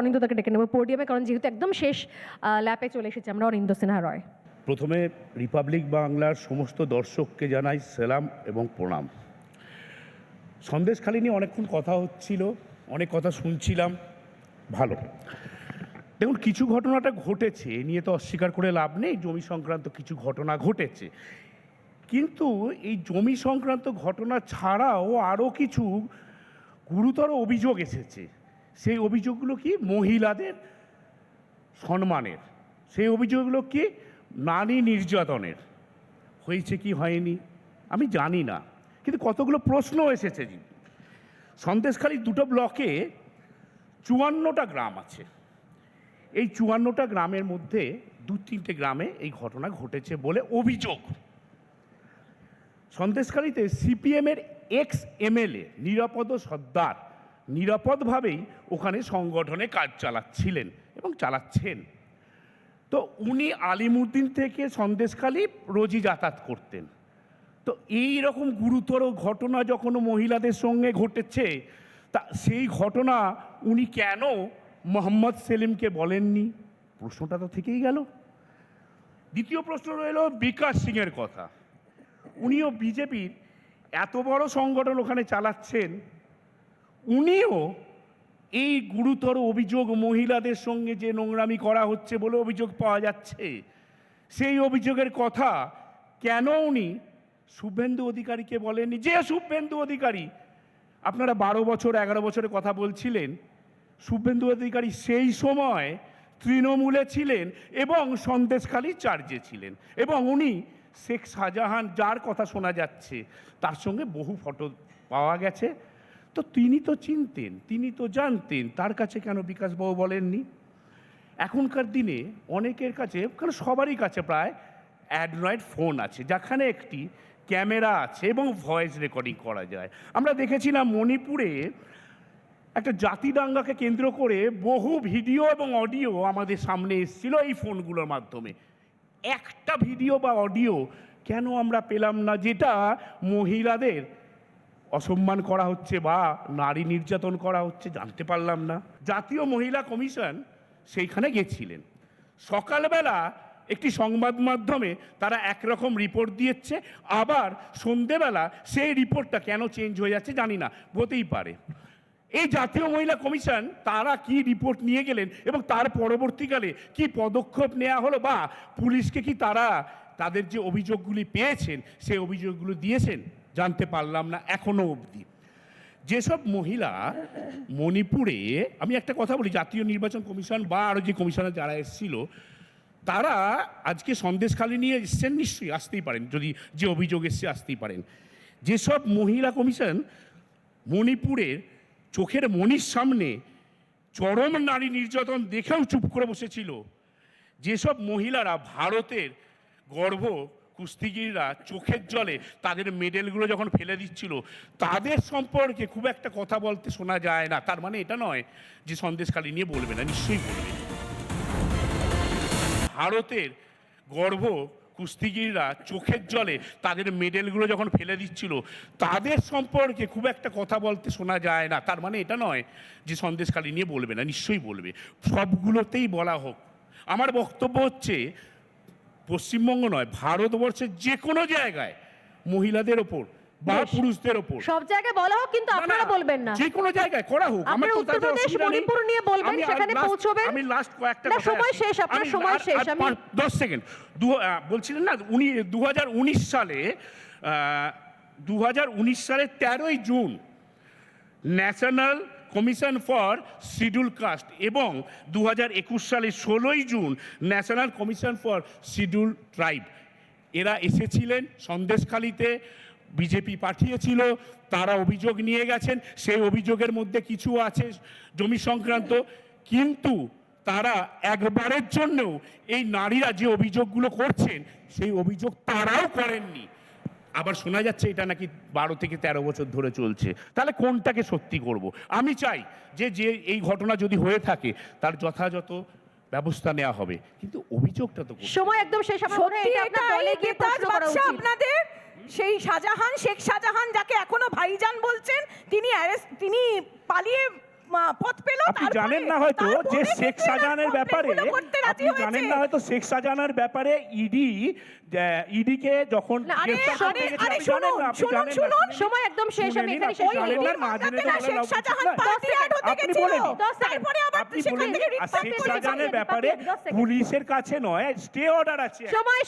অনিন্দতাকে ডেকে নেব। পোডিয়ামে, কারণ যেহেতু একদম শেষ ল্যাপে চলে এসেছে আমরা অনিন্দ সিনহা রয়। প্রথমে রিপাবলিক বাংলার সমস্ত দর্শককে জানাই সেলাম এবং প্রণাম। সন্দেশখালী নিয়ে অনেকক্ষণ কথা হচ্ছিল, অনেক কথা শুনছিলাম, ভালো। দেখুন, কিছু ঘটনাটা ঘটেছে, এ নিয়ে তো অস্বীকার করে লাভ নেই, জমি সংক্রান্ত কিছু ঘটনা ঘটেছে। কিন্তু এই জমি সংক্রান্ত ঘটনা ছাড়াও আরও কিছু গুরুতর অভিযোগ এসেছে। সেই অভিযোগগুলো কি মহিলাদের সম্মানের? সেই অভিযোগগুলো কি নারী নির্যাতনের? হয়েছে কি, হয়নি? আমি জানি না। কিন্তু কতগুলো প্রশ্ন এসেছে। সন্দেশখালী দুটো ব্লকে চুয়ান্নটা গ্রাম আছে। এই চুয়ান্নটা গ্রামের মধ্যে দু তিনটে গ্রামে এই ঘটনা ঘটেছে বলে অভিযোগ। সন্দেশখালীতে সিপিএমের এক্স এমএলএ নিরাপদ সর্দার নিরাপদভাবেই ওখানে সংগঠনে কাজ চালাচ্ছিলেন এবং চালাচ্ছেন। তো উনি আলিমুদ্দিন থেকে সন্দেশখালী রোজই যাতায়াত করতেন। তো এই রকম গুরুতর ঘটনা যখন মহিলাদের সঙ্গে ঘটেছে, তা সেই ঘটনা উনি কেন মোহাম্মদ সেলিমকে বলেননি? প্রশ্নটা তো থেকেই গেল। দ্বিতীয় প্রশ্ন রইল বিকাশ সিংয়ের কথা। উনিও বিজেপির এত বড় সংগঠন ওখানে চালাচ্ছেন উনিও এই গুরুতর অভিযোগ মহিলাদের সঙ্গে যে নোংরামি করা হচ্ছে বলে অভিযোগ পাওয়া যাচ্ছে, সেই অভিযোগের কথা কেন উনি শুভেন্দু অধিকারীকে বলেননি? যে শুভেন্দু অধিকারী, আপনারা বারো বছর, এগারো বছরের কথা বলছিলেন, শুভেন্দু অধিকারী সেই সময় তৃণমূলে ছিলেন এবং সন্দেশখালী চার্জে ছিলেন এবং উনি শেখ শাহজাহান, যার কথা শোনা যাচ্ছে, তার সঙ্গে বহু ফটো পাওয়া গেছে। তো তিনি তো চিনতেন, তিনি তো জানতেন, তার কাছে কেন বিকাশবাবু বলেননি? এখনকার দিনে অনেকের কাছে, কারণ সবারই কাছে প্রায় অ্যান্ড্রয়েড ফোন আছে, যেখানে একটি ক্যামেরা আছে এবং ভয়েস রেকর্ডিং করা যায়। আমরা দেখেছিলাম মণিপুরে একটা জাতি দাঙ্গাকে কেন্দ্র করে বহু ভিডিও এবং অডিও আমাদের সামনে এসেছিল এই ফোনগুলোর মাধ্যমে। একটা ভিডিও বা অডিও কেন আমরা পেলাম না, যেটা মহিলাদের অসম্মান করা হচ্ছে বা নারী নির্যাতন করা হচ্ছে, জানতে পারলাম না। জাতীয় মহিলা কমিশন সেইখানে গেছিলেন। সকালবেলা একটি সংবাদ মাধ্যমে তারা একরকম রিপোর্ট দিয়েছে, আবার সন্ধেবেলা সেই রিপোর্টটা কেন চেঞ্জ হয়ে যাচ্ছে জানি না, হতেই পারে। এই জাতীয় মহিলা কমিশন তারা কি রিপোর্ট নিয়ে গেলেন এবং তার পরবর্তীকালে কি পদক্ষেপ নেওয়া হলো বা পুলিশকে কি তারা তাদের যে অভিযোগগুলি পেয়েছেন, সেই অভিযোগগুলো দিয়েছেন? জানতে পারলাম না এখনও অবধি। যেসব মহিলা মণিপুরে, আমি একটা কথা বলি, জাতীয় নির্বাচন কমিশন বা আরও যে কমিশনার যারা এসেছিল, তারা আজকে সন্দেশখালী নিয়ে এসছেন, নিশ্চয়ই আসতেই পারেন, যদি যে অভিযোগ এসছে আসতেই পারেন। যেসব মহিলা কমিশন মণিপুরের চোখের মনির সামনে চরম নারী নির্যাতন দেখেও চুপ করে বসেছিল, যেসব মহিলারা ভারতের গর্ভ কুস্তিগিররা চোখের জলে তাদের মেডেলগুলো যখন ফেলে দিচ্ছিল, তাদের সম্পর্কে খুব একটা কথা বলতে শোনা যায় না। তার মানে এটা নয় যে সন্দেশখালী নিয়ে বলবে না, নিশ্চয়ই বলবে। ভারতের গর্ব কুস্তিগিররা চোখের জলে তাদের মেডেলগুলো যখন ফেলে দিচ্ছিল, তাদের সম্পর্কে খুব একটা কথা বলতে শোনা যায় না। তার মানে এটা নয় যে সন্দেশখালী নিয়ে বলবে না, নিশ্চয়ই বলবে। সবগুলোতেই বলা হোক। আমার বক্তব্য হচ্ছে পশ্চিমবঙ্গ নয় ভারতবর্ষের যে কোনো জায়গায় মহিলাদের ওপর বা পুরুষদের ওপর। সব জায়গায় বলা হোক কিন্তু আপনারা বলবেন না। যে কোনো জায়গায় করা হোক তাতে উত্তরপ্রদেশ, মণিপুর নিয়ে বলবেন, সেখানে পৌঁছবেন। আমি লাস্ট কয়েকটা না, সময় শেষ, আপনার সময় শেষ, আমি- পাঁচ- দশ সেকেন্ড দু বলছিলেন না উনি দু হাজার উনিশ সালে দু হাজার উনিশ সালের তেরোই June national commission for schedule caste এবং দু হাজার একুশ সালে ষোলোই June national commission for schedule tribe. এরা এসেছিলেন সন্দেশখালিতে, বিজেপি পাঠিয়েছিল, তারা অভিযোগ নিয়ে গেছেন, সেই অভিযোগের মধ্যে কিছু আছে জমি সংক্রান্ত, কিন্তু তারা একবারের জন্যও এই নারীরা যে অভিযোগগুলো করছেন, সেই অভিযোগ তারাও করেননি। আবার শোনা যাচ্ছে এটা নাকি বারো থেকে তেরো বছর ধরে চলছে। তাহলে কোনটাকে সত্যি করব? আমি চাই যে যে এই ঘটনা যদি হয়ে থাকে তার যথাযথ ব্যবস্থা নেওয়া হবে। কিন্তু অভিযোগটা তো সময় একদম শেষ আপনাদের সেই শাহজাহান শেখ শাহজাহান যাকে এখনও ভাইজান বলছেন তিনি তিনি পালিয়ে পথ পেল আপনি জানেন না হয়তো যে শেখ শাহজাহানের ব্যাপারে আপনি জানেন না হয়তো শেখ শাহজাহানের ব্যাপারে ইডি ইডিকে যখন সময় একদম শেষ আমি এখানে শেষ শেখ শাহজাহান পার্টি অ্যাড হতে গেছিল। তারপরে আবার সেখান থেকে ব্যাপারে পুলিশের কাছে নয় স্টে অর্ডার আছে। সময়